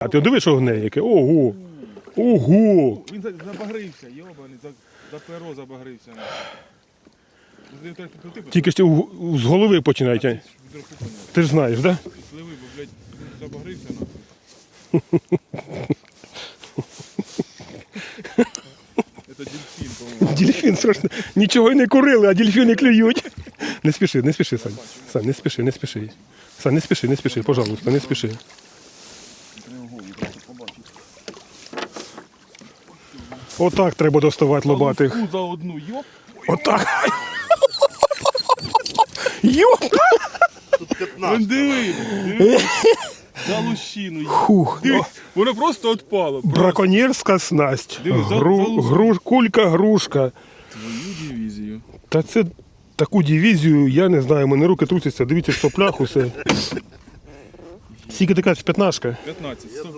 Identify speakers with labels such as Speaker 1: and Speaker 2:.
Speaker 1: А ти диви, що гне яке? Ого! Ого!
Speaker 2: Він за- забагрився, йобаний, за, за перо забагрився. Ти так покрути,
Speaker 1: Тільки ж ти з голови
Speaker 2: відро купання.
Speaker 1: Ти ж знаєш, так? Да?
Speaker 2: Сливи, бо, блядь, забагрився нахуй. Це дельфін, по-моєму.
Speaker 1: Дельфін страшно. Нічого й не курили, а дельфіни клюють. Не спіши, не спіши, Сань. Сань, не спіши, не спіши. Сань, не спіши, не спіши, пожалуйста, не спіши. Отак треба доставати лобатих.
Speaker 2: За одну, йоп.
Speaker 1: Отак. Йоп!
Speaker 2: Вон диви, диви. За лущину.
Speaker 1: Хух.
Speaker 2: Диви, воно просто відпало. Просто.
Speaker 1: Браконьєрська снасть.
Speaker 2: Диви, за-
Speaker 1: Гру,
Speaker 2: залуз-
Speaker 1: гру, кулька, грушка.
Speaker 2: Твою дивізію.
Speaker 1: Та це таку дивізію, я не знаю, мене руки трусяться, дивіться в соплях усе. Скільки така п'ятнашка?
Speaker 2: 15.